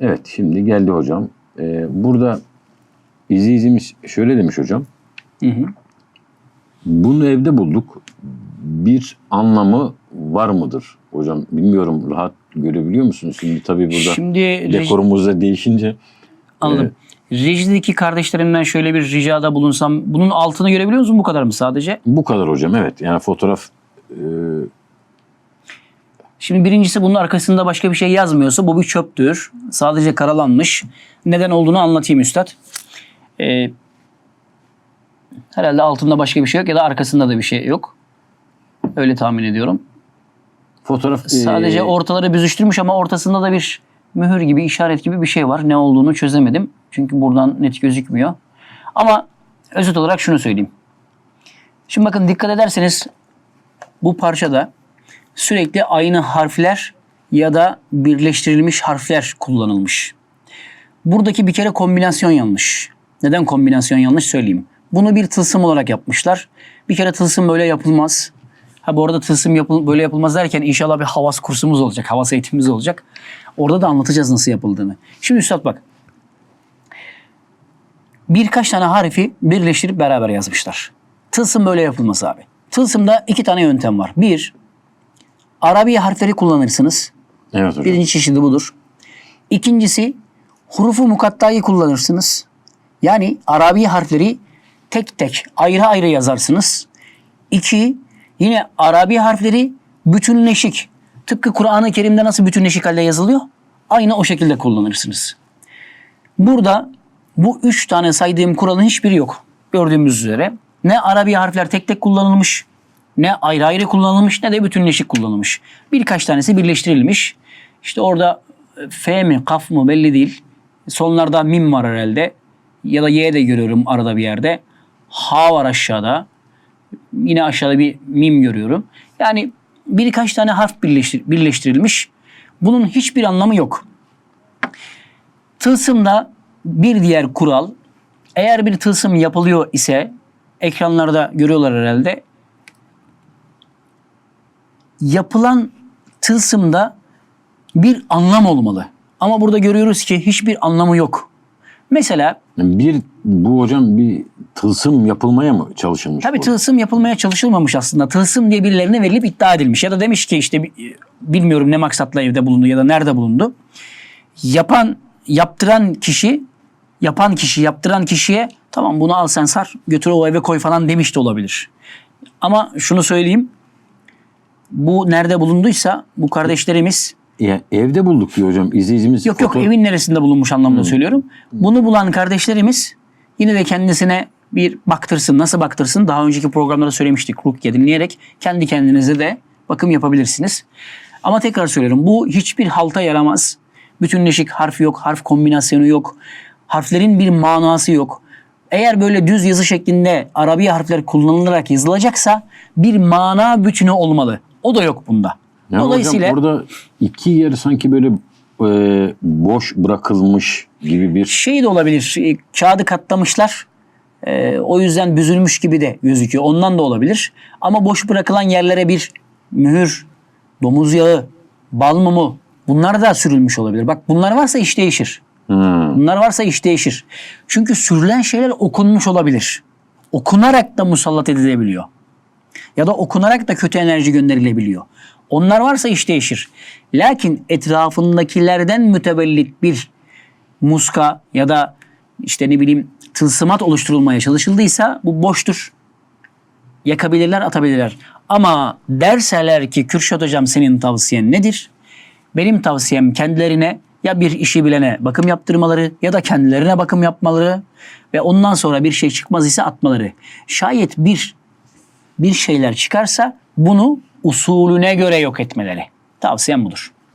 Evet şimdi geldi hocam. Ee, burada izleyicimiz şöyle demiş hocam. Hı hı. Bunu evde bulduk. Bir anlamı var mıdır hocam? Bilmiyorum rahat görebiliyor musunuz? Şimdi tabii burada Şimdi dekorumuzda değişince anladım. Rejideki kardeşlerimden şöyle bir ricada bulunsam bunun altını görebiliyor musun bu kadar mı sadece? bu kadar hocam evet. Yani fotoğraf e, Şimdi birincisi bunun arkasında başka bir şey yazmıyorsa bu bir çöptür. Sadece karalanmış. Neden olduğunu anlatayım üstad. Ee, herhalde altında başka bir şey yok ya da arkasında da bir şey yok. Öyle tahmin ediyorum. fotoğraf e, Sadece ortaları büzüştürmüş ama ortasında da bir mühür gibi, işaret gibi bir şey var. Ne olduğunu çözemedim. Çünkü buradan net gözükmüyor. Ama özet olarak şunu söyleyeyim. Şimdi bakın dikkat ederseniz bu parçada sürekli aynı harfler ya da birleştirilmiş harfler kullanılmış. Buradaki bir kere kombinasyon yanlış. Neden kombinasyon yanlış söyleyeyim. Bunu bir tılsım olarak yapmışlar. Bir kere tılsım böyle yapılmaz. Ha bu arada tılsım yapıl böyle yapılmaz derken inşallah bir havas kursumuz olacak. Havas eğitimimiz olacak. Orada da anlatacağız nasıl yapıldığını. Şimdi Üstad bak. Birkaç tane harfi birleştirip beraber yazmışlar. Tılsım böyle yapılmaz abi. Tılsımda iki tane yöntem var. Bir, Arabi harfleri kullanırsınız. Evet hocam. Birinci çeşidi budur. İkincisi hurufu mukattayı kullanırsınız. Yani Arabi harfleri tek tek ayrı ayrı yazarsınız. İki, yine Arabi harfleri bütünleşik. Tıpkı Kur'an-ı Kerim'de nasıl bütünleşik halde yazılıyor? Aynı o şekilde kullanırsınız. Burada bu üç tane saydığım kuralın hiçbiri yok. Gördüğümüz üzere. Ne Arabi harfler tek tek kullanılmış, ne ayrı ayrı kullanılmış, ne de bütünleşik kullanılmış. Birkaç tanesi birleştirilmiş. İşte orada e, F mi, kaf mı belli değil. Sonlarda mim var herhalde. Ya da Y de görüyorum arada bir yerde. H var aşağıda. Yine aşağıda bir mim görüyorum. Yani birkaç tane harf birleştir- birleştirilmiş. Bunun hiçbir anlamı yok. Tılsımda bir diğer kural eğer bir tılsım yapılıyor ise ekranlarda görüyorlar herhalde. Yapılan tılsımda bir anlam olmalı. Ama burada görüyoruz ki hiçbir anlamı yok. Mesela Bir bu hocam bir tılsım yapılmaya mı çalışılmış? Tabii bu? tılsım yapılmaya çalışılmamış aslında. Tılsım diye birilerine verilip iddia edilmiş. Ya da demiş ki işte bi- bilmiyorum ne maksatla evde bulundu ya da nerede bulundu. Yapan, yaptıran kişi, yapan kişi, yaptıran kişiye tamam bunu al sen sar götür o eve koy falan demiş de olabilir. Ama şunu söyleyeyim. Bu nerede bulunduysa bu kardeşlerimiz Ya, evde bulduk diyor hocam. İzleyicimiz Yok yok foto- evin neresinde bulunmuş anlamda söylüyorum. Bunu bulan kardeşlerimiz yine de kendisine bir baktırsın. Nasıl baktırsın? Daha önceki programlarda söylemiştik Rukiye dinleyerek kendi kendinize de bakım yapabilirsiniz. Ama tekrar söylüyorum bu hiçbir halta yaramaz. Bütünleşik harf yok, harf kombinasyonu yok. Harflerin bir manası yok. Eğer böyle düz yazı şeklinde Arabi harfler kullanılarak yazılacaksa bir mana bütünü olmalı. O da yok bunda. Ya Dolayısıyla hocam orada iki yer sanki böyle e, boş bırakılmış gibi bir şey de olabilir. e, Kağıdı katlamışlar. E, o yüzden büzülmüş gibi de gözüküyor. Ondan da olabilir. Ama boş bırakılan yerlere bir mühür, domuz yağı, bal mumu bunlar da sürülmüş olabilir. Bak bunlar varsa iş değişir. Hmm. Bunlar varsa iş değişir. Çünkü sürülen şeyler okunmuş olabilir. Okunarak da musallat edilebiliyor. Ya da okunarak da kötü enerji gönderilebiliyor. Onlar varsa iş değişir. Lakin etrafındakilerden mütevellit bir muska ya da işte ne bileyim tılsımat oluşturulmaya çalışıldıysa bu boştur. Yakabilirler, atabilirler. Ama derseler ki Kürşat Hocam senin tavsiyen nedir? Benim tavsiyem kendilerine ya bir işi bilene bakım yaptırmaları ya da kendilerine bakım yapmaları ve ondan sonra bir şey çıkmaz ise atmaları. Şayet bir bir şeyler çıkarsa bunu usulüne göre yok etmeleri. Tavsiyem budur.